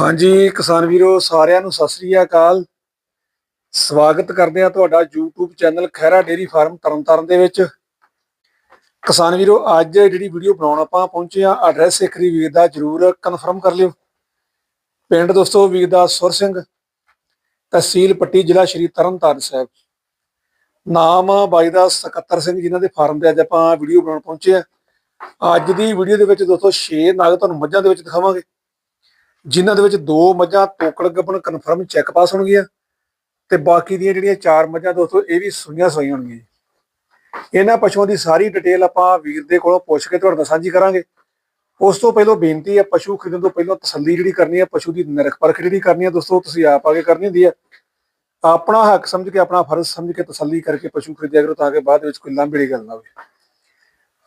ਹਾਂਜੀ, ਕਿਸਾਨ ਵੀਰੋ, ਸਾਰਿਆਂ ਨੂੰ ਸਤਿ ਸ੍ਰੀ ਅਕਾਲ। ਸਵਾਗਤ ਕਰਦੇ ਆ ਤੁਹਾਡਾ YouTube channel Khaira dairy farm Tarn Taran ਦੇ ਵਿੱਚ। ਕਿਸਾਨ ਵੀਰੋ, ਅੱਜ ਜਿਹੜੀ ਵੀਡੀਓ ਬਣਾਉਣ ਆਪਾਂ ਪਹੁੰਚੇ ਆ ਐਡਰੈਸ ਇੱਕ ਵਾਰੀ ਵੀਰ ਦਾ ਜਰੂਰ ਕਨਫਰਮ ਕਰ ਲਿਓ। ਪਿੰਡ ਦੋਸਤੋ, ਵੀਰ ਦਾ ਸੁਰ ਸਿੰਘ, ਤਹਿਸੀਲ ਪੱਟੀ, ਜ਼ਿਲ੍ਹਾ ਸ਼੍ਰੀ ਤਰਨਤਾਰਨ ਸਾਹਿਬ। ਨਾਮ ਬਾਈ ਦਾ ਸਕੱਤਰ ਸਿੰਘ, ਜਿਨ੍ਹਾਂ ਦੇ ਫਾਰਮ ਦੇ ਅੱਜ ਆਪਾਂ ਵੀਡੀਓ ਬਣਾਉਣ ਪਹੁੰਚੇ ਆ ਅੱਜ ਦੀ ਵੀਡੀਓ ਦੇ ਵਿੱਚ ਦੋਸਤੋ 6 ਨਾਗ ਤੁਹਾਨੂੰ ਮੱਝਾਂ ਦੇ ਵਿੱਚ ਦਿਖਾਵਾਂਗੇ। ਜਿਨ੍ਹਾਂ ਦੇ ਵਿੱਚ ਦੋ ਮੱਝਾਂ ਤੋਕੜ ਗੱਬਣ ਕਨਫਰਮ ਚੈੱਕ ਪਾਸ ਹੋਣਗੀਆਂ ਤੇ ਬਾਕੀ ਦੀਆਂ ਜਿਹੜੀਆਂ ਚਾਰ ਮੱਝਾਂ ਦੋਸਤੋ, ਇਹ ਵੀ ਸੂਈਆਂ ਸੂਈਆਂ ਹੋਣਗੀਆਂ ਜੀ। ਇਹਨਾਂ ਪਸ਼ੂਆਂ ਦੀ ਸਾਰੀ ਡਿਟੇਲ ਆਪਾਂ ਵੀਰ ਦੇ ਕੋਲੋਂ ਪੁੱਛ ਕੇ ਤੁਹਾਡੇ ਨਾਲ ਸਾਂਝੀ ਕਰਾਂਗੇ। ਉਸ ਤੋਂ ਪਹਿਲਾਂ ਬੇਨਤੀ ਹੈ, ਪਸ਼ੂ ਖਰੀਦਣ ਤੋਂ ਪਹਿਲਾਂ ਤਸੱਲੀ ਜਿਹੜੀ ਕਰਨੀ ਹੈ, ਪਸ਼ੂ ਦੀ ਨਿਰਖ ਪਰਖ ਜਿਹੜੀ ਕਰਨੀ ਹੈ ਦੋਸਤੋ, ਤੁਸੀਂ ਆਪ ਆ ਕੇ ਕਰਨੀ ਹੁੰਦੀ ਹੈ। ਆਪਣਾ ਹੱਕ ਸਮਝ ਕੇ, ਆਪਣਾ ਫਰਜ਼ ਸਮਝ ਕੇ ਤਸੱਲੀ ਕਰਕੇ ਪਸ਼ੂ ਖਰੀਦਿਆ ਕਰੋ ਤਾਂ ਕਿ ਬਾਅਦ ਵਿੱਚ ਕੋਈ ਲਾਂਭੜੀ ਗੱਲ ਨਾ ਹੋਵੇ।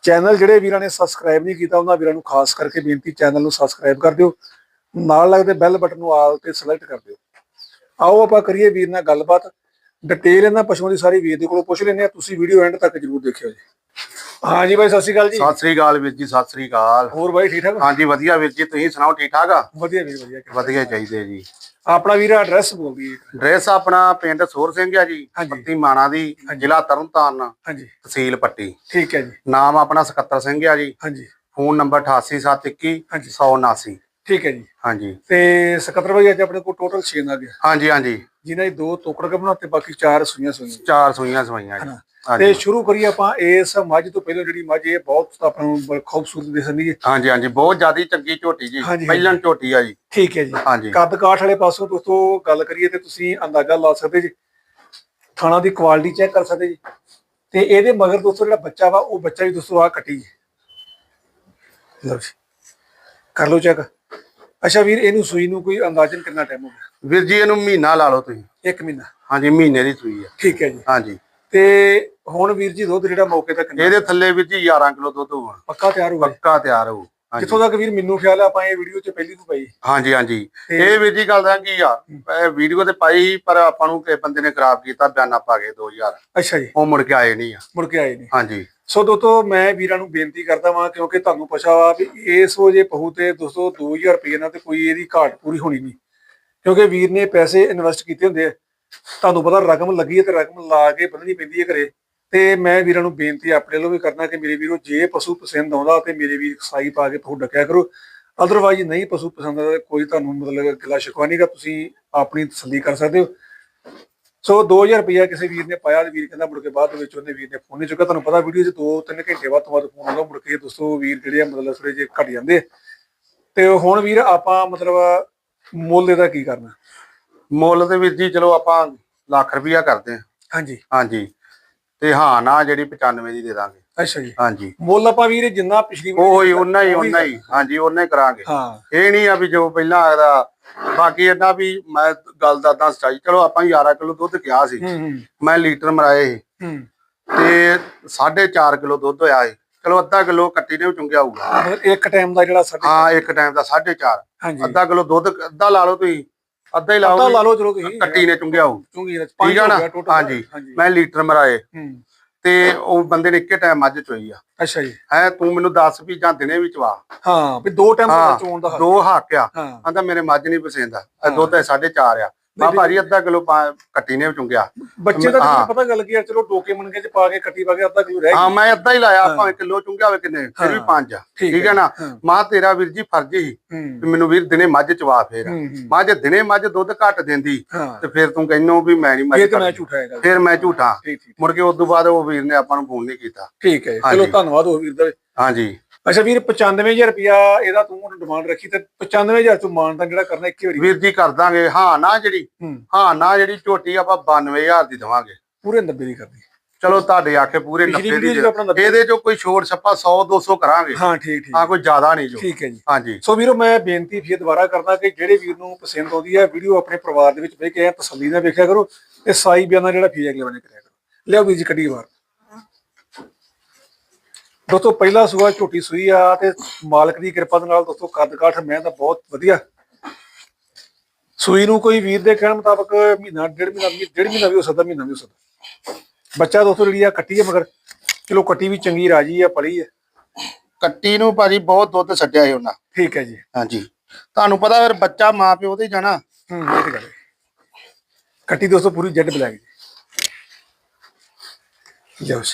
ਚੈਨਲ ਜਿਹੜੇ ਵੀਰਾਂ ਨੇ ਸਬਸਕ੍ਰਾਈਬ ਨਹੀਂ ਕੀਤਾ, ਉਹਨਾਂ ਵੀਰਾਂ ਨੂੰ ਖਾਸ ਕਰਕੇ ਬੇਨਤੀ, ਚੈਨਲ ਨੂੰ ਸਬਸਕ੍ਰਾਈਬ ਕਰ ਦਿਓ। ਨਾਲ ਲੱਗਦੇ ਬੈਲ ਬਟਨ ਨੂੰ ਆਲ ਤੇ ਸਿਲੈਕਟ ਕਰ ਦਿਓ। ਆਓ ਆਪਾਂ ਕਰੀਏ ਵੀਰ ਨਾਲ ਗੱਲਬਾਤ। ਡਿਟੇਲ ਇਹਨਾਂ ਪਸ਼ੂਆਂ ਦੀ ਸਾਰੀ ਵੀਰ ਦੇ ਕੋਲੋਂ ਪੁੱਛ ਲੈਂਦੇ ਆ ਤੁਸੀਂ ਵੀਡੀਓ ਐਂਡ ਤੱਕ ਜਰੂਰ ਦੇਖਿਓ ਜੀ। ਹਾਂ ਜੀ ਬਾਈ ਸਤਿ ਸ੍ਰੀ ਅਕਾਲ ਜੀ। ਸਤਿ ਸ੍ਰੀ ਅਕਾਲ ਵੀਰ ਜੀ ਸਤਿ ਸ੍ਰੀ ਅਕਾਲ। ਹੋਰ ਬਾਈ ਠੀਕ ਠਾਕ? ਹਾਂ ਜੀ ਵਧੀਆ ਵੀਰ ਜੀ ਤੁਸੀਂ ਸੁਣਾਓ ਠੀਕ ਠਾਕ ਆ? ਵਧੀਆ ਵੀਰ ਵਧੀਆ ਵਧੀਆ ਚਾਹੀਦੇ ਜੀ। ਆਪਣਾ ਵੀਰ ਐਡਰੈਸ ਬੋਲ ਦਈਏ ਐਡਰੈਸ ਆਪਣਾ ਪਿੰਡ ਸੋਰ ਸਿੰਘ ਆ ਜੀ ਪੱਤੀ ਮਾਣਾ ਦੀ ਜ਼ਿਲ੍ਹਾ ਤਰਨਤਾਰਨ ਹਾਂਜੀ। ਤਹਿਸੀਲ ਪੱਟੀ। ਠੀਕ ਹੈ ਜੀ। ਨਾਮ ਆਪਣਾ ਸਕੱਤਰ ਸਿੰਘ ਆ ਜੀ। ਹਾਂਜੀ। ਫੋਨ ਨੰਬਰ 8871 10079 ਠੀਕ ਹੈ ਜੀ। ਹਾਂਜੀ। ਤੇ ਸਕੱਤਰ ਬਾਈ ਅੱਜ ਆਪਣੇ ਕੋਲ ਟੋਟਲ 6 ਆ ਗਿਆ ਹਾਂਜੀ ਹਾਂਜੀ। ਜਿਨ੍ਹਾਂ ਦੀ ਦੋ ਤੋਕੜ ਕੇ ਬਣਾਤੇ ਬਾਕੀ ਚਾਰ ਸੂਈਆਂ ਸੂਈਆਂ ਚਾਰ ਸੂਈਆਂ ਸਵਾਈਆਂ ਜੀ। ਤੇ ਸ਼ੁਰੂ ਕਰੀਏ ਆਪਾਂ ਇਸ ਮੱਝ ਤੋਂ ਪਹਿਲਾਂ ਜਿਹੜੀ ਮੱਝ ਇਹ ਬਹੁਤ ਆਪਾਂ ਨੂੰ ਖੂਬਸੂਰਤ ਦਿਸਦੀ ਹੈ। ਹਾਂਜੀ ਹਾਂਜੀ। ਬਹੁਤ ਜ਼ਿਆਦੀ ਚੰਗੀ ਝੋਟੀ ਜੀ। ਹਾਂਜੀ, ਪਹਿਲਣ ਝੋਟੀ ਆ ਜੀ। ਠੀਕ ਹੈ ਜੀ। ਹਾਂਜੀ। ਕੱਦ ਕਾਠ ਵਾਲੇ ਪਾਸੋਂ ਦੋਸਤੋ ਗੱਲ ਕਰੀਏ ਤੇ ਤੁਸੀਂ ਅੰਦਾਜ਼ਾ ਲਾ ਸਕਦੇ ਜੀ। ਥਾਣਾ ਦੀ ਕੁਆਲਿਟੀ ਚੈੱਕ ਕਰ ਸਕਦੇ ਜੀ। ਤੇ ਇਹਦੇ ਮਗਰ ਦੋਸਤੋ ਜਿਹੜਾ ਬੱਚਾ ਵਾ ਉਹ ਬੱਚਾ ਵੀ ਦੋਸਤੋ ਆ ਕੱਟੀ ਜੀ। ਲਓ ਜੀ। ਕਰ ਲਓ ਚੈੱਕ ਅੱਛਾ ਵੀਰ ਇਹਨੂੰ ਸੂਈ ਨੂੰ ਕੋਈ ਅੰਦਾਜ਼ਨ ਕਿੰਨਾ ਟਾਈਮ ਹੋ ਗਿਆ? ਵੀਰ ਜੀ ਇਹਨੂੰ ਮਹੀਨਾ ਲਾ ਲਓ ਤੁਸੀਂ। ਇੱਕ ਮਹੀਨਾ? ਹਾਂਜੀ ਮਹੀਨੇ ਦੀ ਸੂਈ ਆ। ਠੀਕ ਹੈ ਜੀ। ਹਾਂਜੀ। ਤੇ ਹੁਣ ਵੀਰ ਜੀ ਦੁੱਧ ਜਿਹੜਾ ਮੌਕੇ ਤੱਕ ਇਹਦੇ ਥੱਲੇ ਵੀਰ ਜੀ 11 ਕਿਲੋ ਦੁੱਧ ਹੋਊਗਾ। ਪੱਕਾ ਤਿਆਰ ਹੋਊਗਾ। ਪੱਕਾ ਤਿਆਰ ਹੋਊ। ਜਿੱਥੋਂ ਤੱਕ ਵੀਰ ਮੈਨੂੰ ਖਿਆਲ ਹੈ ਆਪਾਂ ਇਹ ਵੀਡੀਓ 'ਚ ਪਹਿਲੀ ਤੋਂ ਪਈ। ਹਾਂਜੀ ਹਾਂਜੀ। ਇਹ ਵੀਰ ਜੀ ਗੱਲ ਦਾ ਕੀ ਆ ਇਹ ਵੀਡੀਓ ਤੇ ਪਾਈ ਸੀ, ਪਰ ਆਪਾਂ ਨੂੰ ਕਿਸੇ ਬੰਦੇ ਨੇ ਖਰਾਬ ਕੀਤਾ ਬਿਆਨਾ ਪਾ ਕੇ 2000 ਅੱਛਾ ਜੀ। ਉਹ ਮੁੜ ਕੇ ਆਏ ਨਹੀਂ ਆ। ਮੁੜ ਕੇ ਆਏ ਨਹੀਂ। ਹਾਂਜੀ। ਸੋ ਦੋਸਤੋ, ਮੈਂ ਵੀਰਾਂ ਨੂੰ ਬੇਨਤੀ ਕਰਦਾ ਵਾਂ, ਕਿਉਂਕਿ ਤੁਹਾਨੂੰ ਪਛਾ ਵਾ ਵੀ ਇਸ ਵਜੇ ਪਹੂ ਤੇ ਦੋਸਤੋ 2000 ਰੁਪਏ ਨਾਲ ਤੇ ਕੋਈ ਇਹਦੀ ਘਾਟ ਪੂਰੀ ਹੋਣੀ ਨਹੀਂ। ਕਿਉਂਕਿ ਵੀਰ ਨੇ ਪੈਸੇ ਇਨਵੈਸਟ ਕੀਤੇ ਹੁੰਦੇ ਆ। ਤੁਹਾਨੂੰ ਪਤਾ ਰਕਮ ਲੱਗੀ ਹੈ ਤੇ ਰਕਮ ਲਾ ਕੇ ਬੰਨਣੀ ਪੈਂਦੀ ਹੈ ਘਰੇ। ਤੇ ਮੈਂ ਵੀਰਾਂ ਨੂੰ ਬੇਨਤੀ ਆਪਣੇ ਵੱਲੋਂ ਵੀ ਕਰਨਾ ਕਿ ਮੇਰੇ ਵੀਰੋ, ਜੇ ਪਸ਼ੂ ਪਸੰਦ ਆਉਂਦਾ ਤੇ ਮੇਰੇ ਵੀਰ ਸਾਈ ਪਾ ਕੇ ਪਹੂ ਡੱਕਿਆ ਕਰੋ। ਅਦਰਵਾਈਜ਼ ਨਹੀਂ ਪਸ਼ੂ ਪਸੰਦ ਆਉਂਦਾ ਕੋਈ ਤੁਹਾਨੂੰ ਮਤਲਬ ਗਿਲਾ ਸ਼ਿਕਵਾ ਨਹੀਂਗਾ ਤੁਸੀਂ ਆਪਣੀ ਤਸੱਲੀ ਕਰ ਸਕਦੇ ਹੋ। ਸੋ 2000 ਰੁਪਇਆ ਕਿਸੇ ਵੀਰ ਨੇ ਪਾਇਆ ਤੇ ਵੀਰ ਕਹਿੰਦਾ ਮੁੜ ਕੇ ਬਾਅਦ ਦੇ ਵਿੱਚ ਉਹਨੇ ਵੀਰ ਨੇ ਫੋਨ ਨਹੀਂ ਚੁੱਕਿਆ। ਤੁਹਾਨੂੰ ਪਤਾ ਵੀਡੀਓ 'ਚ 2-3 ਘੰਟੇ ਬਾਅਦ ਤੋਂ ਬਾਅਦ ਫੋਨ ਆਉਂਦਾ ਮੁੜ ਕੇ ਦੋਸਤੋ ਵੀਰ ਜਿਹੜੇ ਆ ਮਤਲਬ ਥੋੜੇ ਜਿਹੇ ਘਟ ਜਾਂਦੇ। ਤੇ ਹੁਣ ਵੀਰ ਆਪਾਂ ਮਤਲਬ ਮੁੱਲ ਇਹਦਾ ਕੀ ਕਰਨਾ? ਮੁੱਲ ਤੇ ਵੀਰ ਜੀ ਚਲੋ ਆਪਾਂ ਲੱਖ ਰੁਪਇਆ ਕਰਦੇ ਹਾਂ ਹਾਂਜੀ। ਹਾਂਜੀ। ਤੇ ਹਾਂ ਨਾ ਜਿਹੜੀ 95 ਦੀ ਦੇ ਦਾਂਗੇ। ਅੱਛਾ ਜੀ। ਹਾਂਜੀ। ਮੁੱਲ ਆਪਾਂ ਵੀਰ ਜਿੰਨਾ ਪਿਛਲੀ ਵਾਰੀ ਉਹ ਹੀ ਉਹਨਾਂ ਹੀ ਉਹੀ ਉਹਨਾਂ ਹੀ। ਹਾਂਜੀ ਉਹਨਾਂ ਕਰਾਂਗੇ। ਹਾਂ। ਇਹ ਨਹੀਂ ਆ ਵੀ ਜੋ ਪਹਿਲਾਂ ਆਦਾ ਬਾਕੀ ਇਹਨਾਂ ਵੀ ਮੈਂ ਗੱਲ ਦਾ ਚਾਹੀ ਚਲੋ ਆਪਾਂ 11 ਕਿਲੋ ਦੁੱਧ ਕਿਹਾ ਸੀ। ਮੈਂ ਲੀਟਰ ਮਰਾਏ ਤੇ 4.5 ਕਿਲੋ ਦੁੱਧ ਹੋਇਆ ਸੀ। ਚਲੋ ਅੱਧਾ ਕਿਲੋ ਕੱਟੀ ਨੇ ਚੁੰਗਿਆ ਹੋਊਗਾ। ਇੱਕ ਟਾਈਮ ਦਾ ਜਿਹੜਾ ਸਾਡੇ ਹਾਂ ਇੱਕ ਟਾਈਮ ਦਾ 4.5 ਹਾਂਜੀ। ਅੱਧਾ ਕਿਲੋ ਦੁੱਧ ਅੱਧਾ ਲਾ ਲਓ ਤੁਸੀਂ। ਅੱਧਾ ਹੀ ਅੱਧਾ ਲਾਓ ਲਾ ਲਓ ਚਲੋ ਤੁਸੀਂ। ਕੱਟੀ ਨੇ ਚੁੰਗਿਆ ਹੋਊ। ਚੁੰਗੀ ਠੀਕ ਆ ਨਾ? ਹਾਂਜੀ। ਮੈਂ ਲੀਟਰ ਮਰਾਏ। ਹੂੰ। ਤੇ ਉਹ ਬੰਦੇ ਨੇ ਇੱਕੇ ਟਾਈਮ ਮੱਝ ਚੋਈ ਆ। ਅੱਛਾ ਜੀ। ਹੈ ਤੂੰ ਮੈਨੂੰ ਦੱਸ ਵੀ ਜਾਂ ਦਿਨੇ ਵੀ ਚਵਾ। ਹਾਂ ਵੀ ਦੋ ਟਾਈਮ ਚੋਣ ਦਾ। ਦੋ ਹੱਕ ਆ। ਆਂਦਾ ਮੇਰੇ ਮੱਝ ਨਹੀਂ ਪਸੰਦ। ਆ ਦੁੱਧ ਹੈ 4.5 ਆ। ਮੈਂ ਭਾਜੀ ਅੱਧਾ ਕਿਲੋ ਕੱਟੀ ਨੇ ਚੁੰਗਿਆ। ਬੱਚੇ ਦਾ ਹਾਂ। ਤੁਹਾਨੂੰ ਪਤਾ ਗੱਲ ਕੀ ਆ ਚਲੋ ਡੋਕੇ ਮਣਕੇ ਚ ਪਾ ਕੇ ਕੱਟੀ ਪਾ ਕੇ ਅੱਧਾ ਕਿਲੋ ਰਹਿ ਹਾਂ ਗਈ। ਮੈਂ ਅੱਧਾ ਹੀ ਲਾਇਆ ਭਾਵੇਂ ਕਿਲੋ ਚੁੰਗਿਆ ਹੋਵੇ ਕਿੰਨੇ ਫਿਰ ਵੀ ਹਾਂ। ਪੰਜ ਆ। ਠੀਕ ਹੈ, ਹੈ ਨਾ? ਹਾਂ। ਮਾਂ ਤੇਰਾ ਵੀਰ ਜੀ ਫਰਜ਼ ਹੀ ਹੂੰ। ਮੈਨੂੰ ਵੀਰ ਦਿਨੇ ਮੱਝ ਚਵਾ ਫੇਰ। ਹੂੰ, ਹੂੰ। ਮੱਝ ਦਿਨੇ ਮੱਝ ਦੁੱਧ ਘੱਟ ਦਿੰਦੀ ਹਾਂ। ਤੇ ਫਿਰ ਤੂੰ ਕਹਿੰਨੋ ਵੀ ਮੈਂ ਨਹੀਂ ਮੱਝ ਤਾਂ ਮੈਂ। ਝੂਠਾ ਹੈਗਾ ਫਿਰ ਮੈਂ ਝੂਠਾ। ਮੁੜ ਕੇ ਉਸ ਤੋਂ ਬਾਅਦ ਉਹ ਵੀਰ ਨੇ ਆਪਾਂ ਨੂੰ ਫੋਨ ਨਹੀਂ ਕੀਤਾ। ਠੀਕ ਹੈ। ਚਲੋ ਧੰਨਵਾਦ ਹੋ ਵੀਰ ਦਾ ਹਾਂਜੀ। ਅੱਛਾ ਵੀਰ 95000 ਰੁਪਿਆ ਇਹਦਾ ਤੂੰ ਡਿਮਾਂਡ ਰੱਖੀ ਤੇ 95000 ਤੋਂ ਮਾਨ ਤਾਂ ਜਿਹੜਾ ਕਰਨਾ ਇੱਕੇ ਵਾਰੀ। ਵੀਰ ਜੀ ਕਰ ਦਾਂਗੇ। ਹਾਂ ਨਾ ਜਿਹੜੀ ਹੂੰ। ਨਾ ਜਿਹੜੀ ਝੋਟੀ ਆਪਾਂ 92000 ਦੀ ਦਵਾਂਗੇ। ਪੂਰੇ 90 ਦੀ ਕਰਦੀ ਚਲੋ ਤੁਹਾਡੇ ਆਖੇ ਪੂਰੇ ਪਿਛਲੀ 90 ਵੀਡੀਓ ਦੀ ਇਹਦੇ ਚੋਂ ਕੋਈ ਛੋੜ ਛੱਪਾ 100 200 ਕਰਾਂਗੇ। ਹਾਂ ਠੀਕ ਠੀਕ। ਹਾਂ ਕੋਈ ਜ਼ਿਆਦਾ ਨਹੀਂ ਜੋ। ਠੀਕ ਹੈ ਜੀ। ਹਾਂਜੀ। ਸੋ ਵੀਰੋ ਮੈਂ ਬੇਨਤੀ ਫਿਰ ਦੁਬਾਰਾ ਕਰਦਾ ਕਿ ਜਿਹੜੇ ਵੀਰ ਨੂੰ ਪਸੰਦ ਆਉਂਦੀ ਹੈ ਵੀਡੀਓ ਆਪਣੇ ਪਰਿਵਾਰ ਦੇ ਵਿੱਚ ਬਹਿ ਕੇ ਤਸੱਲੀ ਨਾਲ ਵੇਖਿਆ ਕਰੋ ਤੇ ਸਾਈ ਬਿਆਨਾ ਜਿਹੜਾ ਫੀਜ਼ਾ ਅਗਲੇ ਬੰਨੇ ਕਰਿਆ ਕਰੋ। ਲਿਆਓ ਵੀਰ ਜੀ ਕੱਢੀ ਬਾਹਰ ਦੋਸਤੋ ਪਹਿਲਾ ਸੂਆ ਝੋਟੀ ਸੂਈ ਆ ਤੇ ਮਾਲਕ ਦੀ ਕਿਰਪਾ ਦੇ ਨਾਲ ਦੋਸਤੋ ਕੱਦ ਕਾਠ ਮੈਂ ਤਾਂ ਬਹੁਤ ਵਧੀਆ। ਸੂਈ ਨੂੰ ਕੋਈ ਵੀਰ ਦੇ ਕਹਿਣ ਮੁਤਾਬਕ ਮਹੀਨਾ ਡੇਢ ਮਹੀਨਾ ਵੀ ਡੇਢ ਮਹੀਨਾ ਵੀ ਹੋ ਸਕਦਾ ਮਹੀਨਾ ਵੀ ਹੋ ਸਕਦਾ। ਬੱਚਾ ਦੋਸਤੋ ਜਿਹੜੀ ਆ ਕੱਟੀ ਹੈ ਮਗਰ ਚਲੋ ਕੱਟੀ ਵੀ ਚੰਗੀ ਰਾਜੀ ਆ ਪਲੀ ਹੈ ਕੱਟੀ ਨੂੰ ਭਾਜੀ ਬਹੁਤ ਦੁੱਧ ਛੱਡਿਆ ਸੀ ਉਹਨਾਂ। ਠੀਕ ਹੈ ਜੀ। ਹਾਂਜੀ। ਤੁਹਾਨੂੰ ਪਤਾ ਫਿਰ ਬੱਚਾ ਮਾਂ ਪਿਓ ਤੇ ਜਾਣਾ। ਹੂੰ ਇਹ ਤੇ ਗੱਲ ਹੈ। ਕੱਟੀ ਦੋਸਤੋ ਪੂਰੀ ਜੈਡ ਬਲੈਕ ਜੀ। ਲਓ ਜੀ।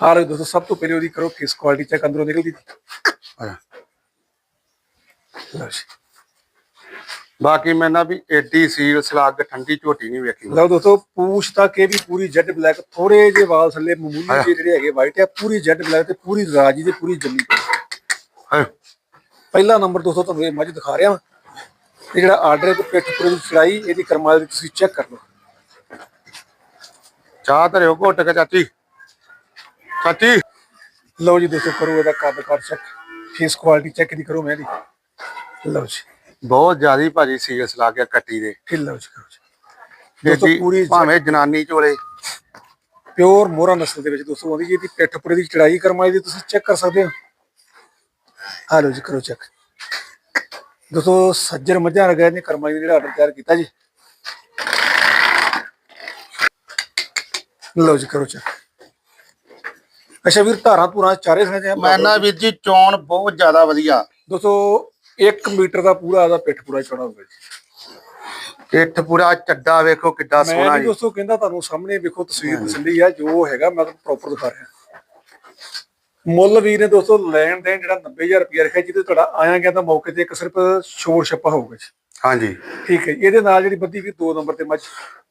ਆ ਲਓ ਦੋਸਤੋ ਸਭ ਤੋਂ ਪਹਿਲੇ ਉਹਦੀ ਕਰੋ ਕਿਸ ਕੁਆਲਿਟੀ ਚੈੱਕ ਅੰਦਰੋਂ ਨਿਕਲਦੀ ਬਾਕੀ ਮੈਂ ਨਾ ਵੀ ਏਡੀ ਸੀਲ ਸਲਾਗ ਠੰਡੀ ਝੋਟੀ ਨਹੀਂ ਵੇਖੀ ਲਓ ਦੋਸਤੋ ਪੂਛ ਤੱਕ ਇਹ ਵੀ ਪੂਰੀ ਜੈਡ ਬਲੈਕ ਥੋੜੇ ਜਿਹੇ ਵਾਲ ਥੱਲੇ ਮਾਮੂਲੀ ਜਿਹੇ ਜਿਹੜੇ ਹੈਗੇ ਵਾਈਟ ਆ ਪੂਰੀ ਜੈਡ ਬਲੈਕ ਤੇ ਪੂਰੀ ਰਾਜੀ ਤੇ ਪੂਰੀ ਜੰਮੀ। ਪਹਿਲਾ ਨੰਬਰ ਦੋਸਤੋ ਤੁਹਾਨੂੰ ਇਹ ਮੱਝ ਦਿਖਾ ਰਿਹਾ ਤੇ ਜਿਹੜਾ ਆਰਡਰ ਹੈ ਤੇ ਪਿੱਠ ਪੂਰੀ ਚੜਾਈ ਇਹਦੀ ਕਰਮਾਲ ਦੀ ਤੁਸੀਂ ਚੈੱਕ ਕਰ ਲਓ। ਚਾਹ ਧਰਿਓ ਘੁੱਟ ਕੇ ਚਾਚੀ। ਚਾਚੀ ਲਓ ਜੀ ਦੋਸਤੋ ਕਰੋ ਇਹਦਾ ਕੱਦ ਕਰ ਚੈੱਕ। ਫੇਸ ਕੁਆਲਿਟੀ ਚੈੱਕ ਦੀ ਕਰੋ ਮੈਂ ਦੀ ਲਓ ਜੀ। ਬਹੁਤ ਜ਼ਿਆਦੀ ਭਾਜੀ ਸੀਲ ਸਲਾਗ ਆ ਕੱਟੀ ਦੇ। ਲਓ ਜੀ ਕਰੋ ਜੀ। ਦੋਸਤੋ ਪੂਰੀ ਭਾਵੇਂ ਜਨਾਨੀ ਚੋਲੇ। ਪਿਓਰ ਮੋਹਰਾ ਨਸਲ ਦੇ ਵਿੱਚ ਦੋਸਤੋ ਆਉਂਦੀ ਜੀ ਇਹਦੀ ਪਿੱਠ ਪੂਰੀ ਦੀ ਚੜਾਈ ਕਰਮਾਈ ਦੀ ਤੁਸੀਂ ਚੈੱਕ ਕਰ ਸਕਦੇ ਹੋ। ਆ ਲਓ ਜੀ ਕਰੋ ਚੈੱਕ ਦੋਸਤੋ ਸੱਜਰ ਮੱਝਾਂ ਲਗਾਏ ਨੇ ਕਰਮਾਈ ਦਾ ਜਿਹੜਾ ਆਰਡਰ ਤਿਆਰ ਕੀਤਾ ਜੀ। ਲਓ ਜੀ ਕਰੋ ਚੈੱਕ ਅੱਛਾ ਵੀਰ ਧਾਰਾਂ ਧੂਰਾਂ ਚਾਰੇ ਸਣੇ ਮੈਂ ਨਾ ਵੀਰ ਜੀ ਚੋਣ ਬਹੁਤ ਜ਼ਿਆਦਾ ਵਧੀਆ। ਦੋਸਤੋ 1 ਮੀਟਰ ਦਾ ਪੂਰਾ ਆਦਾ ਪਿੱਠ ਪੂਰਾ ਹੋਊਗਾ ਜੀ। ਇੱਟ ਪੂਰਾ ਚੱਡਾ ਵੇਖੋ ਕਿੱਡਾ ਸੋਹਣਾ ਜੀ। ਦੋਸਤੋ ਕਹਿੰਦਾ ਤੁਹਾਨੂੰ ਸਾਹਮਣੇ ਵੇਖੋ ਤਸਵੀਰ ਤਸੱਲੀ ਆ ਜੋ ਹੈਗਾ ਮੈਂ ਤੁਹਾਨੂੰ ਪ੍ਰੋਪਰ ਦਿਖਾ ਰਿਹਾ। ਮੁੱਲ ਵੀਰ ਨੇ ਦੋਸਤੋ ਲੈਣ ਦੇਣ ਜਿਹੜਾ 90000 ਰੁਪਏ ਰੱਖਿਆ ਜਿਹਦੇ ਤੁਹਾਡਾ ਆਇਆ ਗਿਆ ਤਾਂ ਮੌਕੇ ਤੇ ਇੱਕ ਸਿਰਫ ਸ਼ੋਰ ਛੱਪਾ ਹੋਊਗਾ ਜੀ। ਹਾਂਜੀ। ਠੀਕ ਹੈ। ਇਹਦੇ ਨਾਲ ਜਿਹੜੀ ਬੱਦੀ ਵੀ 2 ਨੰਬਰ ਤੇ ਮੱਝ।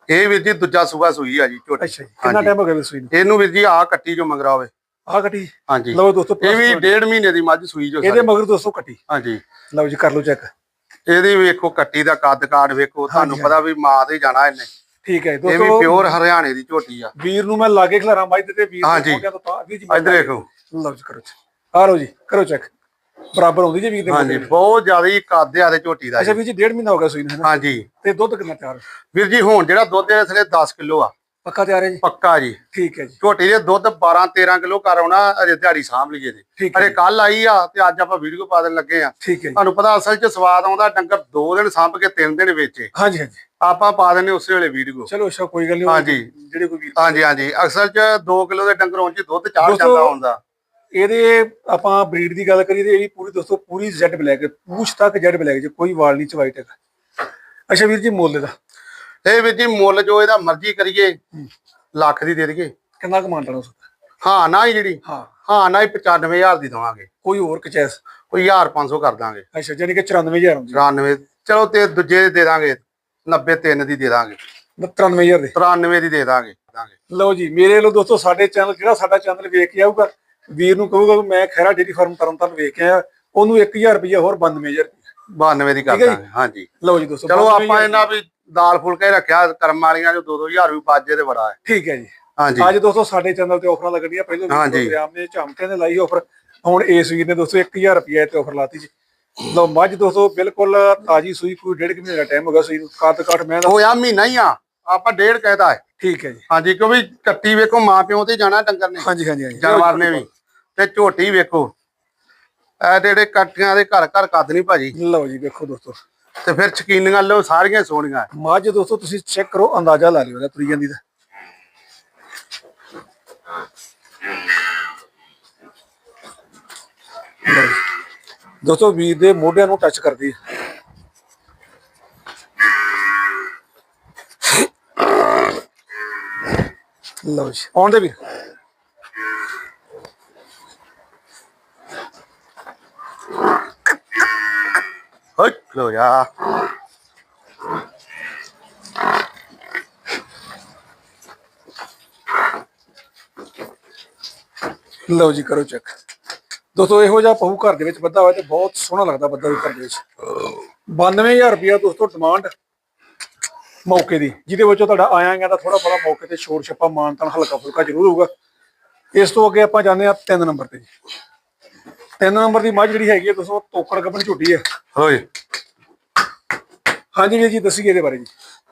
ਇਹ ਵੀਰ ਜੀ ਦੂਜਾ ਸੂਆ ਸੂਈ ਆ ਜੀ ਝੋਟੀ। ਅੱਛਾ ਜੀ ਕਿੰਨਾ। ਟਾਈਮ ਹੋ ਗਿਆ ਸੂਈ ਨੂੰ? ਇਹਨੂੰ ਵੀਰ ਜੀ ਆ ਕੱਟੀ ਜੋ ਮੰਗਰਾ ਹੋਵੇ। ਆ ਕੱਟੀ ਹਾਂਜੀ। ਲਓ ਦੋਸਤੋ ਇਹ ਵੀ ਡੇਢ ਮਹੀਨੇ ਦੀ ਮੱਝ ਸੂਈ ਜੋ ਇਹਦੇ। ਮਗਰ ਦੋਸਤੋ ਕੱਟੀ ਹਾਂਜੀ। ਲਓ ਜੀ ਕਰ ਲਓ ਚੈੱਕ ਇਹਦੀ ਵੇਖੋ ਕੱਟੀ ਦਾ ਕੱਦ ਕਾਠ ਵੇਖੋ ਤੁਹਾਨੂੰ ਪਤਾ ਵੀ ਮਾਂ ਦੇ ਜਾਣਾ ਇਹਨੇ। ਠੀਕ ਹੈ ਇਹ ਵੀ ਦੋਸਤੋ। ਪਿਓਰ ਹਰਿਆਣੇ ਦੀ ਝੋਟੀ ਆ। ਵੀਰ ਨੂੰ ਮੈਂ ਲਾਗੇ ਖਿਲਾਰਾਂ ਮੱਝ ਤੇ ਵੀਰ ਹਾਂਜੀ। ਮੋਢਿਆਂ ਤੋਂ ਤਾਂ ਵੀਰ ਜੀ ਇੱਧਰ ਵੇਖੋ। ਲਓ ਜੀ ਕਰੋ। ਆ ਲਓ ਜੀ ਕਰੋ ਚੈੱਕ ਬਰਾਬਰ ਆਉਂਦੀ ਜੀ ਵੀਰ ਦੇ ਹਾਂਜੀ ਤੇ। ਬਹੁਤ ਜ਼ਿਆਦਾ ਹੀ ਕੱਦ ਆ ਦੇ ਝੋਟੀ ਦਾ ਅੱਛਾ। ਵੀਰ ਜੀ ਡੇਢ ਮਹੀਨਾ ਹੋ ਗਿਆ ਸੂਈ ਨੂੰ ਹੈ ਹਾਂਜੀ। ਤੇ ਦੁੱਧ ਕਿੰਨਾ ਤਿਆਰ? ਵੀਰ ਜੀ ਹੁਣ ਜਿਹੜਾ ਦੁੱਧ ਇਹਦੇ ਥਲੇ 10 ਕਿਲੋ ਆ। ਪੱਕਾ ਤਿਆਰ ਹੈ ਜੀ? ਪੱਕਾ ਜੀ। ਠੀਕ ਹੈ ਜੀ। ਝੋਟੀ ਦੇ ਦੁੱਧ 12 13 ਕਿਲੋ ਕਰ ਆਉਣਾ ਅਜੇ ਦਿਹਾੜੀ ਸਾਂਭ ਲਈਏ ਹੈ ਅਰੇ ਕੱਲ ਆਈ ਆ ਤੇ ਅੱਜ ਆਪਾਂ ਵੀਡੀਓ ਪਾ ਦੇਣ ਲੱਗੇ ਆ। ਠੀਕ ਹੈ ਤੁਹਾਨੂੰ ਪਤਾ ਅਸਲ 'ਚ ਸਵਾਦ ਆਉਂਦਾ ਡੰਗਰ 2 ਦਿਨ ਸਾਂਭ ਕੇ 3 ਦਿਨ ਵੇਚੇ। ਹਾਂਜੀ ਹਾਂਜੀ। ਆਪਾਂ ਪਾ ਦਿੰਨੇ ਉਸੇ ਵੇਲੇ ਵੀਡੀਓ। ਚਲੋ ਅੱਛਾ ਕੋਈ ਗੱਲ ਨਹੀਂ ਹਾਂਜੀ। ਜਿਹੜੇ ਕੋਈ ਵੀਰ ਹਾਂਜੀ ਹਾਂਜੀ। ਅਸਲ 'ਚ 2 ਕਿਲੋ ਦੇ ਡੰਗਰ ਹੋਣ 'ਚ ਦੁੱਧ ਚਾਰ ਦੋਸਤੋ, ਜਾਂਦਾ ਹੁੰਦਾ। ਇਹਦੇ ਆਪਾਂ ਬਰੀਡ ਦੀ ਗੱਲ ਕਰੀਏ ਤੇ ਇਹ ਪੂਰੀ ਦੋਸਤੋ ਪੂਰੀ ਜੈਡ ਬਲੈਕ ਪੂਛ ਤੱਕ ਜੈਡ ਬਲੈਕ ਜੀ ਕੋਈ ਵਾਲ ਨਹੀਂ ਚ ਵਾਈਟ ਹੈਗਾ ਅੱਛਾ ਵੀਰ ਜੀ ਮੁੱਲ ਦਾ ਇਹ ਵੀਰ ਜੀ ਮੁੱਲ ਜੋ ਇਹਦਾ ਮਰਜ਼ੀ ਕਰੀਏ ਲੱਖ ਦੀ ਦੇ ਦਈਏ। ਕਿੰਨਾ ਕਮਾਂਟਣਾ ਉਸ ਹਾਂ ਨਾ ਹੀ ਜਿਹੜੀ। ਹਾਂ। ਹਾਂ ਨਾ ਹੀ 95000 ਦੀ ਦਵਾਂਗੇ। ਕੋਈ ਹੋਰ ਕਚੈਸ ਕੋਈ 1500 ਕਰ ਦਾਂਗੇ। ਅੱਛਾ ਜਾਨੀ ਕਿ 94000 ਹੁੰਦੀ 94 ਚਲੋ ਤੇ ਦੂਜੇ ਦੇ ਦਾਂਗੇ 90 ਤਿੰਨ ਦੀ ਦੇ ਦਾਂਗੇ। 93000 ਦੇ। 93 ਦੀ ਦੇ ਦਾਂਗੇ ਲਓ ਜੀ ਮੇਰੇ ਵੱਲੋਂ ਦੋਸਤੋ ਸਾਡੇ ਚੈਨਲ ਜਿਹੜਾ ਸਾਡਾ ਚੈਨਲ ਵੇਖ ਕੇ ਆਊਗਾ ਵੀਰ ਨੂੰ ਕਹੂਗਾ ਵੀ ਮੈਂ ਖੈਰਾ ਡੇਰੀ ਫਾਰਮ ਤਰਨਤਾਰਨ ਵੇਖ ਕੇ ਆਇਆ ਉਹਨੂੰ 1000 ਰੁਪਏ ਹੋਰ 92000 ਰੁਪਏ 92 ਦੀ ਕਰ। ਦਾਂਗੇ ਹਾਂਜੀ। ਲਓ ਜੀ ਦੋਸਤੋ ਚਲੋ 92,000 ਆਪਾਂ ਇਹਨਾਂ ਵੀ ਦਾਲ ਫੁਲਕੇ ਰੱਖਿਆ ਕਰਮ ਵਾਲੀਆਂ ਜੋ 2-2000 ਵੀ ਬਾਜੇ ਤੇ ਬੜਾ ਹੈ। ਠੀਕ ਹੈ ਜੀ। ਹਾਂਜੀ। ਅੱਜ ਦੋਸਤੋ ਸਾਡੇ ਚੈਨਲ ਤੇ ਆਫਰਾਂ ਲੱਗਣੀਆਂ ਪਹਿਲਾਂ। ਵੀ ਆਮ ਨੇ ਝਮਕੇ ਨੇ ਲਾਈ ਆਫਰ ਹੁਣ ਇਸ ਵੀਰ ਨੇ ਦੋਸਤੋ 1000 ਰੁਪਏ ਤੇ ਆਫਰ ਲਾਤੀ ਜੀ। ਲਓ ਮੱਝ ਦੋਸਤੋ ਬਿਲਕੁਲ ਤਾਜੀ ਸੂਈ ਕੋਈ ਡੇਢ ਕੁ ਮਹੀਨੇ ਦਾ ਟਾਈਮ ਹੋ ਗਿਆ ਸੂਈ ਨੂੰ ਕੱਦ ਕੱਟ ਮੈਂ ਦਾ ਹੋਇਆ ਮਹੀਨਾ ਹੀ ਆ ਆਪਾਂ ਡੇਢ ਕਹਿਦਾ ਹੈ। ਠੀਕ ਹੈ ਜੀ। ਹਾਂਜੀ ਕਿਉਂਕਿ ਕੱਟੀ ਵੇਖੋ ਮਾਂ ਪਿਓ ਤੇ ਜਾਣਾ ਡੰਗਰ ਨੇ। ਹਾਂਜੀ ਹਾਂਜੀ ਹਾਂਜੀ। ਜਾਨਵਰ ਨੇ ਵੀ। ਤੇ ਝੋਟੀ ਵੇਖੋ। ਐ ਜਿਹੜੇ ਕੱਟੀਆਂ ਦੇ ਘਰ ਘਰ ਕੱਦ ਨਹੀਂ ਭਾਜੀ। ਲਓ ਜੀ ਵੇਖੋ ਦੋਸਤੋ। ਤੇ ਫਿਰ ਸ਼ਕੀਨੀਆਂ ਲਓ, ਸਾਰੀਆਂ ਸੋਹਣੀਆਂ। ਮੱਝ ਦੋਸਤੋ, ਤੁਸੀਂ ਚੈੱਕ ਕਰੋ, ਅੰਦਾਜ਼ਾ ਲਾ ਲਿਓ ਇਹਦਾ ਤੁਰੀ ਜਾਂਦੀ ਦਾ। ਲਓ ਦੋਸਤੋ, ਵੀਰ ਦੇ ਮੋਢਿਆਂ ਨੂੰ ਟੱਚ ਕਰਦੀ ਹੈ। ਲਓ ਜੀ, ਆਉਣ ਦੇ ਵੀਰ। ਹੋਏ ਲੋ ਜਾ ਲਓ ਜੀ, ਕਰੋ ਚੈੱਕ ਦੋਸਤੋ, ਇਹੋ ਜਿਹਾ ਪਹੂ ਘਰ ਦੇ ਵਿੱਚ ਬੱਧਾ ਹੋਇਆ ਤੇ ਬਹੁਤ ਸੋਹਣਾ ਲੱਗਦਾ ਬੱਧਾ ਵੀ ਘਰ ਦੇ ਵਿੱਚ। 92000 ਰੁਪਇਆ ਦੋਸਤੋ ਡਿਮਾਂਡ ਮੌਕੇ ਦੀ, ਜਿਹਦੇ ਵਿੱਚੋਂ ਤੁਹਾਡਾ ਆਇਆ ਗਿਆ ਤਾਂ ਥੋੜਾ ਬੜਾ ਮੌਕੇ ਤੇ ਸ਼ੋਰ ਛੱਪਾ ਮਾਨਤਨ ਹਲਕਾ ਫੁਲਕਾ ਜ਼ਰੂਰ ਹੋਊਗਾ। ਇਸ ਤੋਂ ਅੱਗੇ ਆਪਾਂ ਜਾਂਦੇ ਆ 3 ਨੰਬਰ ਤੇ ਜੀ। 3 ਨੰਬਰ ਦੀ ਮੱਝ ਜਿਹੜੀ ਹੈਗੀ ਹੈ ਦੋਸਤੋ, ਤੋਕੜ ਗੱਭਣ ਝੁੱਟੀ ਹੈ। ਹੋਏ ਹਾਂਜੀ ਵੀਰ ਜੀ ਦੱਸੀਏ ਇਹਦੇ ਬਾਰੇ ਜੀ।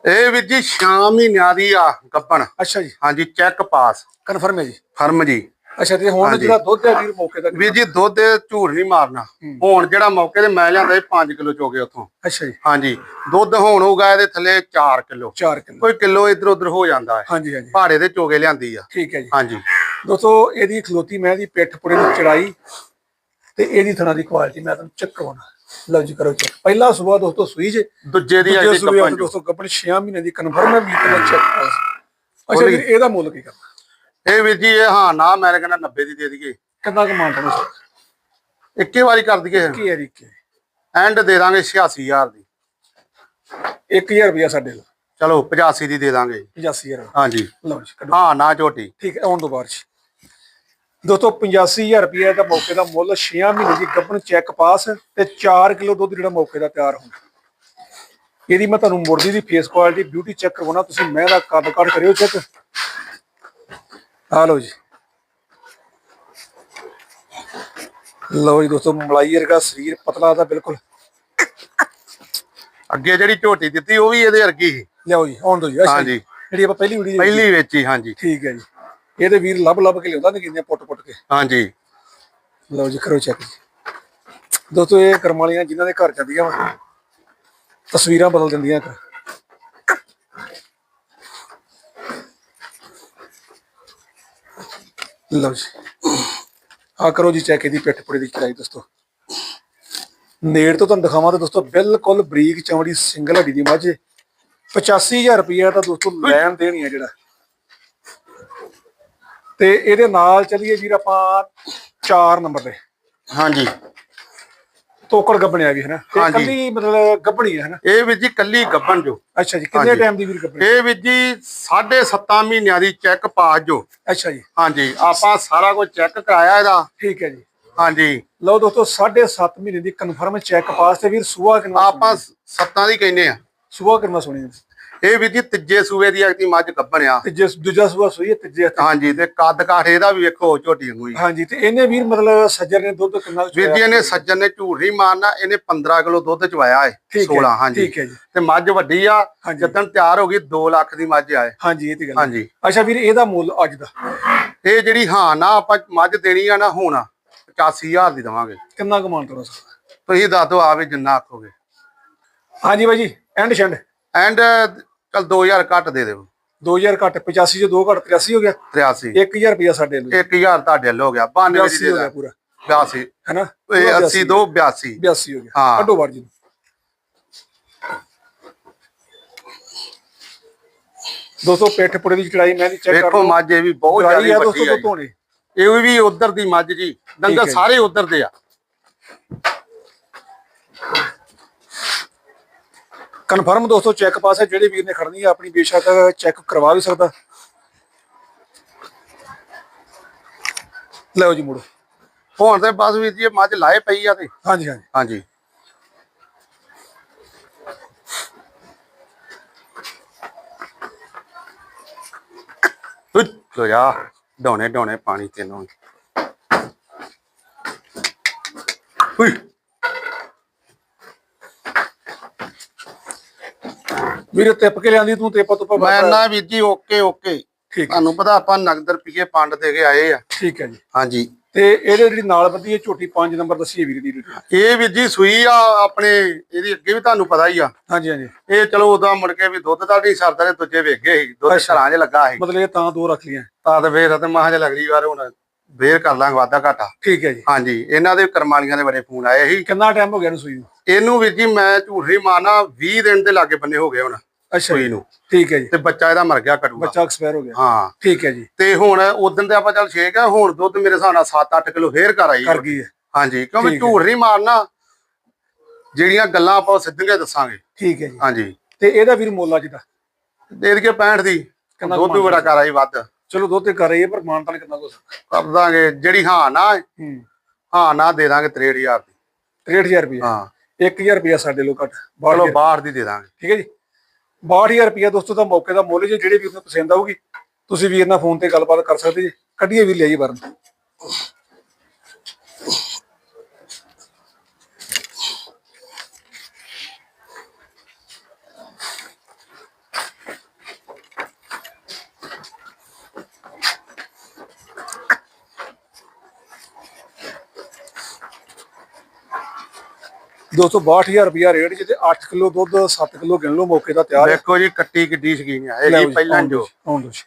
ਇਹ ਵੀਰ ਜੀ ਸ਼ਾਮ ਮਹੀਨਿਆਂ ਦੀ ਆ ਗੱਪਣ। ਅੱਛਾ ਜੀ। ਹਾਂਜੀ ਚੈੱਕ ਪਾਸ ਕਨਫਰਮ ਹੈ ਜੀ। ਫਰਮ ਜੀ। ਅੱਛਾ ਤੇ ਹੁਣ। ਜਿਹੜਾ ਦੁੱਧ ਹੈ ਵੀਰ ਮੌਕੇ ਤੱਕ ਵੀਰ ਜੀ ਦੁੱਧ ਝੂਠ ਨਹੀਂ ਮਾਰਨਾ। ਹੁਣ ਜਿਹੜਾ ਮੌਕੇ ਤੇ ਮੈਂ ਲਿਆਂਦਾ 5 ਕਿਲੋ ਚੋਗੇ ਉੱਥੋਂ। ਅੱਛਾ ਜੀ। ਹਾਂਜੀ। ਦੁੱਧ ਹੁਣ ਹੋਊਗਾ ਇਹਦੇ ਥੱਲੇ 4 ਕਿਲੋ। 4 ਕਿਲੋ। ਕੋਈ ਕਿਲੋ ਇੱਧਰ ਉੱਧਰ ਹੋ ਜਾਂਦਾ ਹੈ। ਹਾਂਜੀ ਹਾਂਜੀ। ਪਹਾੜੇ ਦੇ ਚੋਗੇ ਲਿਆਂਦੀ ਆ। ਠੀਕ ਹੈ ਜੀ। ਹਾਂਜੀ। ਦੋਸਤੋ ਇਹਦੀ ਖਲੋਤੀ ਮੈਂ ਦੀ ਪਿੱਠ ਪੁੜੇ ਦੀ ਚੜਾਈ ਤੇ ਇਹਦੀ ਥਣਾ ਦੀ ਕੁਆਲਿਟੀ ਮੈਂ ਤੁਹਾਨੂੰ ਚੈੱਕ ਕਰਵਾਉਣਾ ਲਓ ਜੀ ਕਰੋ ਚੈੱਕ। ਪਹਿਲਾ ਸੂਆ ਦੋਸਤੋ ਸੂਈ ਜੇ ਦੂਜੇ ਦੀ ਅਜੇ ਕੱਪਾਂ ਦੋਸਤੋ ਗੱਪਣ 6 ਮਹੀਨੇ ਦੀ ਕਨਫਰਮ ਹੈ ਵੀਕ ਦਾ ਚੈੱਕ ਕਰੋ। ਅੱਛਾ ਵੀਰ ਇਹਦਾ ਮੁੱਲ ਕੀ ਕਰਨਾ? ਇਹ ਵੀਰ ਜੀ ਇਹ ਹਾਂ ਨਾ ਮੈਂ ਕਹਿੰਦਾ 90 ਦੀ ਦੇ ਦਈਏ। ਕਿੰਨਾ ਕੁ ਮਾਨ ਤੁਹਾਨੂੰ? ਇੱਕੇ ਵਾਰੀ ਕਰ ਦਈਏ। ਕੀ ਹੈ ਜੀ ਕੀ ਐਂਡ ਦੇ ਦਾਂਗੇ 86000 ਦੀ। 1000 ਰੁਪਇਆ ਸਾਡੇ ਲਓ ਚਲੋ 85 ਦੀ ਦੇ ਦਾਂਗੇ। 85000 ਹਾਂਜੀ। ਲਓ ਜੀ ਹਾਂ ਨਾ ਝੋਟੀ। ਠੀਕ ਹੈ ਆਉਣ ਤੋਂ ਬਾਅਦ। ਦੋਸਤੋ 85000 ਰੁਪਏ ਦਾ ਮੌਕੇ ਦਾ ਮੁੱਲ 6 ਮਹੀਨੇ ਦੀ ਗੱਪਣ ਚੈੱਕ ਪਾਸ ਤੇ 4 ਕਿਲੋ ਦੁੱਧ ਜਿਹੜਾ ਮੌਕੇ ਦਾ ਤਿਆਰ ਹੁੰਦਾ ਇਹਦੀ ਮੈਂ ਤੁਹਾਨੂੰ ਮੁਰਦੀ ਦੀ ਫੇਸ ਕੁਆਲਿਟੀ ਬਿਊਟੀ ਚੈੱਕ ਕਰਵਾਉਣਾ ਤੁਸੀਂ ਮੈਂ ਦਾ ਕੱਦ ਕੱਟ ਕਰਿਓ ਚੈੱਕ ਆ ਲਓ ਜੀ। ਲਓ ਜੀ ਦੋਸਤੋ ਮਲਾਈ ਵਰਗਾ ਸਰੀਰ ਪਤਲਾ ਦਾ ਬਿਲਕੁਲ। ਅੱਗੇ ਜਿਹੜੀ ਝੋਟੀ ਦਿੱਤੀ ਉਹ ਵੀ ਇਹਦੇ ਵਰਗੀ ਸੀ। ਲਿਆਓ ਜੀ ਆਉਣ ਦੋ ਜੀ ਅੱਛਾ ਜੀ। ਹਾਂਜੀ। ਜਿਹੜੀ ਆਪਾਂ ਪਹਿਲੀ ਵੀਡੀਓ ਪਹਿਲੀ ਵਿੱਚ ਹੀ ਹਾਂਜੀ। ਠੀਕ ਹੈ ਜੀ। ਇਹਦੇ ਵੀਰ ਲੱਭ ਲੱਭ ਕੇ ਲਿਆਉਂਦਾ ਨੇ ਕਿੰਨੇ ਪੁੱਟ ਪੁੱਟ ਕੇ। ਹਾਂਜੀ। ਲਓ ਜੀ ਕਰੋ ਚੈੱਕ ਦੋਸਤੋ ਇਹ ਕਰਮ ਵਾਲੀਆਂ ਜਿਨ੍ਹਾਂ ਦੇ ਘਰ ਜਾਂਦੀਆਂ ਵਾ ਤਸਵੀਰਾਂ ਬਦਲ ਦਿੰਦੀਆਂ ਘਰ ਲਓ ਜੀ। ਆ ਕਰੋ ਜੀ ਚੈੱਕ ਇਹਦੀ ਪਿੱਠ ਪੁੜੇ ਦੀ ਚੜਾਈ ਦੋਸਤੋ। ਨੇੜ ਤੋਂ ਤੁਹਾਨੂੰ ਦਿਖਾਵਾਂ ਤਾਂ ਦੋਸਤੋ ਬਿਲਕੁਲ ਬਰੀਕ ਚਮੜੀ ਸਿੰਗਲ ਹੱਡੀ ਦੀ ਮੱਝ। 85000 ਰੁਪਇਆ ਤਾਂ ਦੋਸਤੋ ਲੈਣ ਦੇਣੀ ਆ ਜਿਹੜਾ। ਤੇ ਇਹਦੇ ਨਾਲ ਚੱਲੀਏ ਵੀਰ ਆਪਾਂ 4 ਨੰਬਰ ਤੇ। ਹਾਂਜੀ। ਤੋਕੜ ਗੱਬਣਿਆ ਵੀ ਹੈ ਨਾ? ਹਾਂਜੀ। ਕੱਲੀ ਮਤਲਬ ਗੱਬਣੀ ਹੈ ਨਾ? ਇਹ ਵੀਰ ਜੀ ਕੱਲੀ ਗੱਬਨ ਜੋ। ਅੱਛਾ ਜੀ ਕਿੰਨੇ ਹਾਂਜੀ। ਟਾਈਮ ਦੀ ਵੀਰ ਗੱਬਣੀ? ਇਹ ਵੀਰ ਜੀ 7.5 ਮਹੀਨਿਆਂ ਦੀ ਚੈੱਕ ਪਾਸ ਜੋ। ਅੱਛਾ ਜੀ। ਹਾਂਜੀ ਆਪਾਂ ਸਾਰਾ ਕੁਝ ਚੈੱਕ ਕਰਾਇਆ ਇਹਦਾ। ਠੀਕ ਹੈ ਜੀ। ਹਾਂਜੀ। ਲਓ ਦੋਸਤੋ 7.5 ਮਹੀਨੇ ਦੀ ਕਨਫਰਮ ਚੈੱਕ ਪਾਸ ਤੇ ਵੀਰ ਸੂਆ ਕਿੰਨਾ ਆਪਾਂ ਸੱਤਾਂ ਦੀ ਕਹਿੰਦੇ ਆ। ਸੂਆ ਕਿੰਨਾ ਸੁਣੀ ਇਹ ਵੀਰ ਜੀ ਤੀਜੇ ਸੂਏ ਦੀ ਅਗਤੀ ਮੱਝ ਗੱਬਨ ਆ। ਤੇ ਜਿਸ ਦੂਜਾ ਸੂਆ ਸੂਈ ਹੈ ਤੀਜੇ ਹਾਂਜੀ ਤੇ ਕੱਦ ਕਾਠ ਇਹਦਾ ਵੀ ਵੇਖੋ ਝੋਟੀ ਵਾਂਗੂ ਹੀ। ਹਾਂਜੀ ਤੇ ਇਹਨੇ ਵੀਰ ਮਤਲਬ ਸੱਜਰ ਨੇ ਦੁੱਧ ਕਿੰਨਾ ਵੀਰ ਜੀ? ਇਹਨੇ ਸੱਜਣ ਨੇ ਝੂਠ ਨਹੀਂ ਮਾਰਨਾ ਇਹਨੇ 15 ਕਿਲੋ ਦੁੱਧ ਚਵਾਇਆ ਹੈ ਠੀਕ ਹੈ, 16 ਹਾਂਜੀ। ਠੀਕ ਹੈ ਜੀ। ਤੇ ਮੱਝ ਵੱਡੀ ਆ। ਜਦੋਂ ਤਿਆਰ ਹੋ ਗਈ 2 ਲੱਖ ਦੀ ਮੱਝ ਆਏ। ਹਾਂਜੀ ਇਹ ਤੇ ਗੱਲ। ਹਾਂਜੀ। ਅੱਛਾ ਵੀਰ ਇਹਦਾ ਮੁੱਲ ਅੱਜ ਦਾ? ਇਹ ਜਿਹੜੀ ਹਾਂ ਨਾ ਆਪਾਂ ਮੱਝ ਦੇਣੀ ਆ ਨਾ ਹੁਣ 85000 ਦੀ ਦਵਾਂਗੇ। ਕਿੰਨਾ ਕਮਾਉਣ ਤੋਂ ਤੁਸੀਂ ਦੱਸ ਦਿਓ ਆਵੇ ਜਿੰਨਾ ਆਖੋਗੇ। ਹਾਂਜੀ ਬਾਈ ਜੀ ਐਂਡ ਛੰਡ। ਐਂਡ ਚਲ 2000 ਘੱਟ ਦੇ ਦਿਓ। 2000 ਘੱਟ 85 ਜੋ 2 ਘੱਟ 83 ਹੋ ਗਿਆ? 83 1000 ਰੁਪਇਆ ਸਾਡੇ ਲਈ। 1000 ਤੁਹਾਡੇ ਵੱਲ ਹੋ ਗਿਆ 92 ਦੀ 82 ਦੇ ਹੋ ਪੂਰਾ। 82 ਹੈਨਾ? ਇਹ 80 ਦੋ 82 82 ਹੋ ਗਿਆ। ਹਾਂ। ਕੱਢੋ ਬਾੜ ਜੀ ਦੋਸਤੋ ਪਿੱਠ ਪੁੜੇ ਦੀ ਚੜਾਈ ਮੈਂ ਦੀ ਚੈੱਕ ਕਰ ਲਓ ਮੱਝ ਇਹ ਵੀ ਬਹੁਤ ਜ਼ਿਆਦਾ ਵੱਡੀ ਧੋਣੇ। ਇਹ ਵੀ ਉਧਰ ਦੀ ਮੱਝ ਜੀ। ਡੰਗਰ ਹੈ। ਸਾਰੇ ਉਧਰ ਦੇ ਆ। ਕਨਫਰਮ ਦੋਸਤੋ ਚੈੱਕ ਪਾਸ ਹੈ ਜਿਹੜੇ ਵੀਰ ਨੇ ਖੜਨੀ ਹੈ ਆਪਣੀ ਬੇਸ਼ੱਕ ਚੈੱਕ ਕਰਵਾ ਵੀ ਸਕਦਾ। ਲਓ ਜੀ ਮੁੜੋ। ਹੁਣ ਤੇ ਬਸ ਵੀਰ ਜੀ ਇਹ ਮੱਝ ਲਾਏ ਪਈ ਆ ਤੇ। ਹਾਂਜੀ ਹਾਂਜੀ। ਹਾਂਜੀ। ਲੋ ਜਾ ਡੋਣੇ ਡੋਣੇ ਪਾਣੀ ਤੈਨੂੰ। ਹੁਈ ਵੀਰੇ ਤਿੱਪ ਕੇ ਲਿਆਂਦੀ ਤੂੰ ਤੇਪਾ ਤੁਪਾ ਮੈਂ ਨਾ ਵੀਰ ਜੀ ਓਕੇ ਓਕੇ। ਠੀਕ ਤੁਹਾਨੂੰ ਪਤਾ ਆਪਾਂ ਨਗਦ ਰੁਪਏ ਪੰਡ ਦੇ ਕੇ ਆਏ ਆ। ਠੀਕ ਹੈ ਜੀ। ਹਾਂਜੀ। ਤੇ ਇਹਦੇ ਜਿਹੜੀ ਨਾਲ ਬੱਦੀ ਹੈ ਝੋਟੀ 5 ਨੰਬਰ ਦੱਸੀ ਵੀਰ ਦੀ ਇਹ ਵੀਰ ਜੀ ਸੂਈ ਆ ਆਪਣੇ ਇਹਦੀ ਅੱਗੇ ਵੀ ਤੁਹਾਨੂੰ ਪਤਾ ਹੀ ਆ। ਹਾਂਜੀ ਹਾਂਜੀ। ਇਹ ਚਲੋ ਉਦੋਂ ਮੁੜ ਕੇ ਵੀ ਦੁੱਧ ਦਾ ਨਹੀਂ ਸਰਦਾ ਨੇ ਦੂਜੇ ਵੇਖ ਗਏ ਸੀ ਦੁੱਧ। ਘਰਾਂ 'ਚ ਲੱਗਾ ਸੀ। ਮਤਲਬ ਇਹ ਤਾਂ ਦੋ ਰੱਖ ਲੀਆਂ ਤਾਂ ਤੇ ਫੇਰ ਤੇ ਮਹਾਂ ਜੇ ਵਾਰ ਹੁਣ ਫੇਰ ਕਰ ਲਾਂਗੇ ਵਾਧਾ ਘਾਟਾ। ਠੀਕ ਹੈ ਜੀ। ਹਾਂਜੀ ਇਹਨਾਂ ਦੇ ਕਰਮਾਲੀਆਂ ਦੇ ਬੜੇ ਫੋਨ ਆਏ ਸੀ। ਕਿੰਨਾ ਟਾਈਮ ਹੋ ਗਿਆ ਇਹਨੂੰ ਸੂਈ ਨੂੰ? ਇਹਨੂੰ ਵੀਰ ਜੀ ਮੈਂ ਝੂਠ ਨਹੀਂ ਮਾਰਨਾ 20 ਦਿਨ ਦੇ ਲਾਗੇ ਬੰਨੇ ਹੋ ਗਏ ਹੁਣ। ਅੱਛਾ ਨੂੰ। ਠੀਕ ਹੈ ਜੀ। ਤੇ ਬੱਚਾ ਇਹਦਾ ਮਰ ਗਿਆ ਕਟੂਗਾ ਬੱਚਾ ਐਕਸਪਾਇਰ ਹੋ ਗਿਆ। ਹਾਂ। ਠੀਕ ਹੈ ਜੀ। ਤੇ ਹੁਣ ਉਦੋਂ ਤੇ ਆਪਾਂ ਚੱਲ ਛੇਕ ਆ ਹੁਣ ਦੁੱਧ ਮੇਰੇ ਹਿਸਾਬ ਨਾਲ 7-8 ਕਿਲੋ ਫੇਰ ਕਰ ਆਈ। ਕਰ ਗਈ ਹੈ। ਹਾਂਜੀ ਕਿਉਂਕਿ। ਝੂਠ ਨਹੀਂ ਮਾਰਨਾ। ਜਿਹੜੀਆਂ ਗੱਲਾਂ ਆਪਾਂ ਸਿੱਧੀਆਂ ਦੱਸਾਂਗੇ। ਠੀਕ ਹੈ ਜੀ। ਹਾਂਜੀ। ਤੇ ਇਹਦਾ ਵੀਰ ਮੁੱਲ ਅੱਜ ਦਾ ਦੇ ਦੇ 65 ਦੀ। ਦੁੱਧ ਵੀ ਬੜਾ ਕਰ ਆਈ ਵੱਧ। ਚਲੋ ਦੁੱਧ ਤੇ ਕਰ ਹੈ ਪਰ ਮਾਨਤਾ ਨੇ ਕਿੰਨਾ ਕੁ ਕਰ ਦਾਂਗੇ। ਜਿਹੜੀ ਹਾਂ ਨਾ ਹੂੰ। ਨਾ ਦੇ ਦਾਂਗੇ 63000 ਦੀ। 63000 ਰੁਪਏ ਹਾਂ। 1000 ਰੁਪਏ ਸਾਡੇ ਲੋ ਘੱਟ। ਚਲੋ 62000 ਬਾਹਰ ਦੀ ਦੇ ਦਾਂਗੇ। ਠੀਕ ਹੈ ਜੀ। 62000 ਰੁਪਏ ਦੋਸਤੋ ਦਾ ਮੌਕੇ ਦਾ ਮੁੱਲ ਜੇ, ਜਿਹੜੇ ਵੀਰ ਨੂੰ ਪਸੰਦ ਆਊਗੀ, ਤੁਸੀਂ ਵੀਰ ਨਾਲ ਫੋਨ ਤੇ ਗੱਲਬਾਤ ਕਰ ਸਕਦੇ ਜੀ, ਕੱਢੀਏ ਵੀਰ ਜੀ ਬਰਨ ਦੋਸਤੋ 62000 ਰੁਪਿਆ ਰੇਟ ਜਿਹਦੇ 8 ਕਿਲੋ ਦੁੱਧ 7 ਕਿਲੋ ਗਿਣ ਲਓ ਮੌਕੇ ਦਾ ਤਿਆਰ ਹੈ। ਵੇਖੋ ਜੀ ਕੱਟੀ ਕਿੱਡੀ ਸ਼ਕੀਨ ਆ। ਇਹ ਪਹਿਲਾਂ ਜੋ। ਦਿਓ ਜੀ।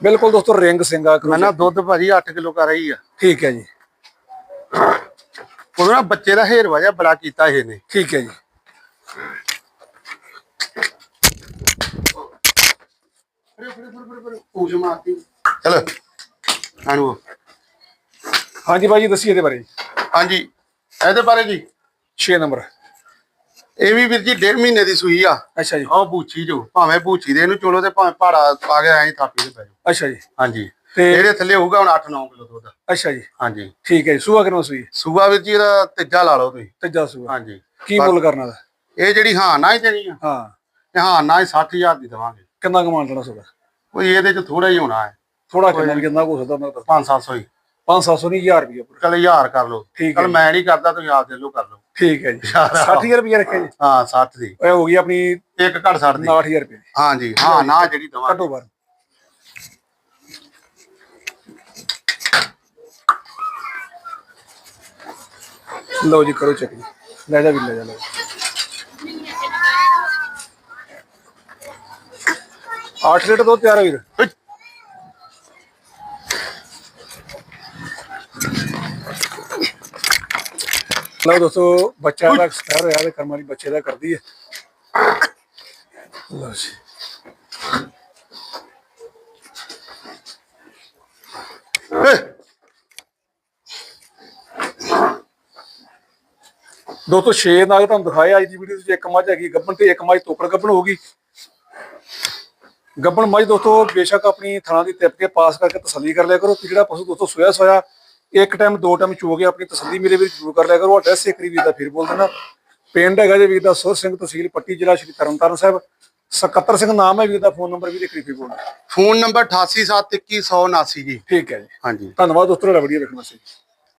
ਬਿਲਕੁਲ ਦੋਸਤੋ ਰਿੰਗ ਸਿੰਘਾ ਮੈਂ ਨਾ ਦੁੱਧ ਭਾਜੀ 8 ਕਿਲੋ ਕਰ ਰਹੀ ਆ। ਠੀਕ ਹੈ ਜੀ। ਉਦੋਂ ਨਾ ਬੱਚੇ ਦਾ ਹੇਰ ਵਜਾ ਬੜਾ ਕੀਤਾ ਇਹਨੇ ਠੀਕ ਹੈ ਜੀ। ਚਲੋ ਹਾਂਜੀ ਬਾਈ ਜੀ ਦੱਸੀਏ ਇਹਦੇ ਬਾਰੇ। ਹਾਂਜੀ ਇਹਦੇ ਬਾਰੇ ਜੀ। 6 ਨੰਬਰ। ਇਹ ਵੀ ਵੀਰ ਜੀ ਡੇਢ ਮਹੀਨੇ ਦੀ ਸੂਈ ਆ। ਅੱਛਾ ਜੀ। ਉਹ ਬੂਚੀ ਜੋ ਭਾਵੇਂ ਬੂਚੀ ਦੇ ਇਹਨੂੰ ਚੋਲੋ ਤੇ ਭਾਵੇਂ ਪਾੜਾ ਪਾ ਕੇ ਐਂ ਥਾਪੀ ਦੇ ਪੈ ਜਾਓ। ਅੱਛਾ ਜੀ। ਹਾਂਜੀ। ਤੇ ਇਹਦੇ ਥੱਲੇ ਹੋਊਗਾ ਹੁਣ 8-9 ਕਿਲੋ ਦੁੱਧ। ਅੱਛਾ ਜੀ। ਹਾਂਜੀ। ਠੀਕ ਹੈ ਜੀ ਸੂਆ ਕਿਨੋਂ ਸੂਈ? ਸੂਆ ਵੀਰ ਜੀ ਇਹਦਾ ਤੀਜਾ ਲਾ ਲਓ ਤੁਸੀਂ। ਤੀਜਾ ਸੂਆ। ਹਾਂਜੀ। ਕੀ ਮੁੱਲ ਕਰਨਾ ਦਾ ਇਹ ਜਿਹੜੀ ਹਾਂ ਨਾ ਹੀ ਦੇਣੀ ਆ। ਹਾਂ। ਇਹ ਹਾਂ ਨਾ ਹੀ 60000 ਦੀ ਦਵਾਂਗੇ। ਕਿੰਨਾ ਕਮਾਣ ਲੈਣਾ ਸੂਆ? ਕੋਈ ਇਹਦੇ ਚ ਥੋੜਾ ਹੀ ਹੋਣਾ ਹੈ। ਥੋੜਾ ਕਿੰਨਾ ਕਿੰਨਾ ਕੁ ਸਕਦਾ ਮੈਂ 5-700 ਹੀ। 5-700 ਨਹੀਂ 1000 ਰੁਪਏ ਚਲ 1000 ਕਰ ਲਓ। ਠੀਕ ਚਲ ਹੈ। ਮੈਂ ਨਹੀਂ ਕਰਦਾ ਤੁਸੀਂ ਆਪ ਦੇ ਲਓ ਕਰ ਲਓ। ਠੀਕ ਹੈ ਜੀ। ਯਾਰ। 60000 ਰੁਪਏ ਰੱਖਿਆ ਜੀ। ਹਾਂ 60 ਦੀ। ਇਹ ਹੋ ਗਈ ਆਪਣੀ ਇੱਕ ਘੱਟ ਛੱਡ ਦੀ। 60000 ਰੁਪਏ ਦੀ ਹਾਂਜੀ ਹਾਂ ਨਾ ਜਿਹੜੀ ਦਵਾਂਗੇ ਘੱਟੋ ਬਾਰ ਲਓ ਜੀ ਕਰੋ ਚੱਕ ਜੀ। ਲੈ ਜਾ ਵੀ ਲੈ ਜਾ ਲੈ ਜਾ। ਅੱਠ ਲੀਟਰ ਦੁੱਧ ਤਿਆਰ ਹੈ ਵੀਰ। ਲਓ ਦੋਸਤੋ ਬੱਚਾ ਦਾ ਐਕਸਪਾਇਰ ਹੋਇਆ ਤੇ ਕਰਮਾਂ ਦੀ ਬੱਚੇ ਦਾ ਕਰਦੀ ਹੈ। ਲਓ ਜੀ। ਦੋਸਤੋ 6 ਨਾਗ ਤੁਹਾਨੂੰ ਦਿਖਾਇਆ ਅੱਜ ਦੀ ਵੀਡੀਓ ਵਿੱਚ ਇੱਕ ਮੱਝ ਹੈਗੀ ਗੱਬਣ ਤੇ ਇੱਕ ਮੱਝ ਤੋਕੜ ਗੱਬਣ ਹੋਊਗੀ ਗੱਬਣ ਮੱਝ ਦੋਸਤੋ ਬੇਸ਼ੱਕ ਆਪਣੀ ਥਾਂ ਦੀ ਤਿਪ ਕੇ ਪਾਸ ਕਰਕੇ ਤਸੱਲੀ ਕਰ ਲਿਆ ਕਰੋ ਕਿ ਜਿਹੜਾ ਪਸ਼ੂ ਦੋਸਤੋ ਸੋਇਆ ਸੋਇਆ ਇੱਕ ਟਾਈਮ ਦੋ ਟਾਈਮ ਚੋ ਕੇ ਆਪਣੀ ਤਸੱਲੀ ਮੇਰੇ ਵੀਰ ਜ਼ਰੂਰ ਕਰ ਲਿਆ ਕਰੋ। ਐਡਰੈਸ ਇੱਕ ਵਾਰੀ ਦਾ ਫਿਰ ਬੋਲ ਦੇਣਾ। ਪਿੰਡ ਹੈਗਾ ਜੇ ਵੀਰ ਦਾ ਸੁਰ ਸਿੰਘ ਤਹਿਸੀਲ ਪੱਟੀ ਜ਼ਿਲ੍ਹਾ ਸ਼੍ਰੀ ਤਰਨਤਾਰਨ ਸਾਹਿਬ। ਸਕੱਤਰ ਸਿੰਘ ਨਾਮ ਹੈ ਵੀਰ ਦਾ ਫੋਨ ਨੰਬਰ ਵੀ ਇੱਕ ਵਾਰੀ ਫਿਰ ਬੋਲ ਫੋਨ ਨੰਬਰ 88712179 ਜੀ। ਠੀਕ ਹੈ ਜੀ। ਹਾਂਜੀ। ਧੰਨਵਾਦ ਦੋਸਤੋ ਵੀਡੀਓ ਵੇਖਣ ਵਾਸਤੇ।